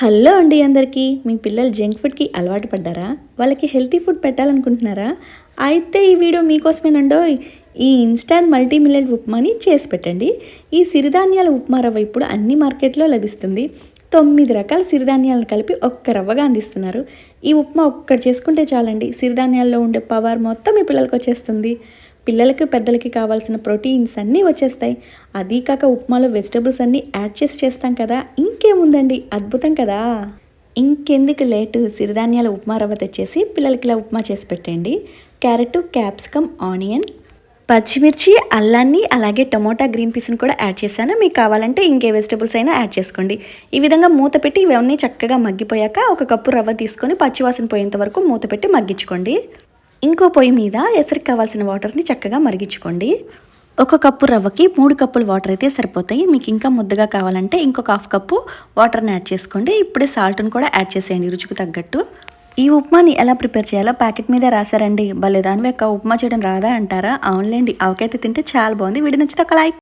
Hello అండి అందరికీ. మీ పిల్లలు జంక్ ఫుడ్కి అలవాటు పడ్డారా? వాళ్ళకి హెల్తీ ఫుడ్ పెట్టాలనుకుంటున్నారా? అయితే ఈ వీడియో మీకోసమేనండో ఈ ఇన్స్టాంట్ మల్టీ మిల్లెట్ ఉప్మాని చేసి పెట్టండి. ఈ సిరిధాన్యాల ఉప్మా రవ్వ ఇప్పుడు అన్ని మార్కెట్లో లభిస్తుంది. తొమ్మిది రకాల సిరిధాన్యాలను కలిపి ఒక్క రవ్వగా అందిస్తున్నారు. ఈ ఉప్మా ఒక్కటి చేసుకుంటే చాలండి. సిరిధాన్యాల్లో ఉండే పవర్ మొత్తం మీ పిల్లలకి వచ్చేస్తుంది. పిల్లలకి పెద్దలకి కావాల్సిన ప్రోటీన్స్ అన్నీ వచ్చేస్తాయి. అదీ కాక ఉప్మాలో వెజిటబుల్స్ అన్నీ యాడ్ చేసి చేస్తాం కదా. ఇంకేముందండి? అద్భుతం కదా! ఇంకెందుకు లేటు? సిరిధాన్యాల ఉప్మా రవ్వ తెచ్చేసి పిల్లలకి ఇలా ఉప్మా చేసి పెట్టండి. క్యారెట్ క్యాప్సికమ్ ఆనియన్ పచ్చిమిర్చి అల్లాన్ని అలాగే టమోటా గ్రీన్ పీస్ని కూడా యాడ్ చేశాను. మీకు కావాలంటే ఇంకే వెజిటబుల్స్ అయినా యాడ్ చేసుకోండి. ఈ విధంగా మూత పెట్టి ఇవన్నీ చక్కగా మగ్గిపోయాక ఒక కప్పు రవ్వ తీసుకొని పచ్చివాసన పోయేంత వరకు మూత పెట్టి మగ్గించుకోండి. ఇంకో పొయ్యి మీద ఎసరికి కావాల్సిన వాటర్ని చక్కగా మరిగించుకోండి. ఒక కప్పు రవ్వకి మూడు కప్పులు వాటర్ అయితే సరిపోతాయి. మీకు ఇంకా ముద్దగా కావాలంటే ఇంకొక హాఫ్ కప్పు వాటర్ని యాడ్ చేసుకోండి. ఇప్పుడే సాల్ట్ని కూడా యాడ్ చేసేయండి రుచికి తగ్గట్టు. ఈ ఉప్మాని ఎలా ప్రిపేర్ చేయాలో ప్యాకెట్ మీద రాశారండి. భలే దాని యొక్క ఉప్మా చేయడం రాదా అంటారా? అవునులేండి. ఆవకైతే తింటే చాలా బాగుంది. వీడి నచ్చితే ఒక లైక్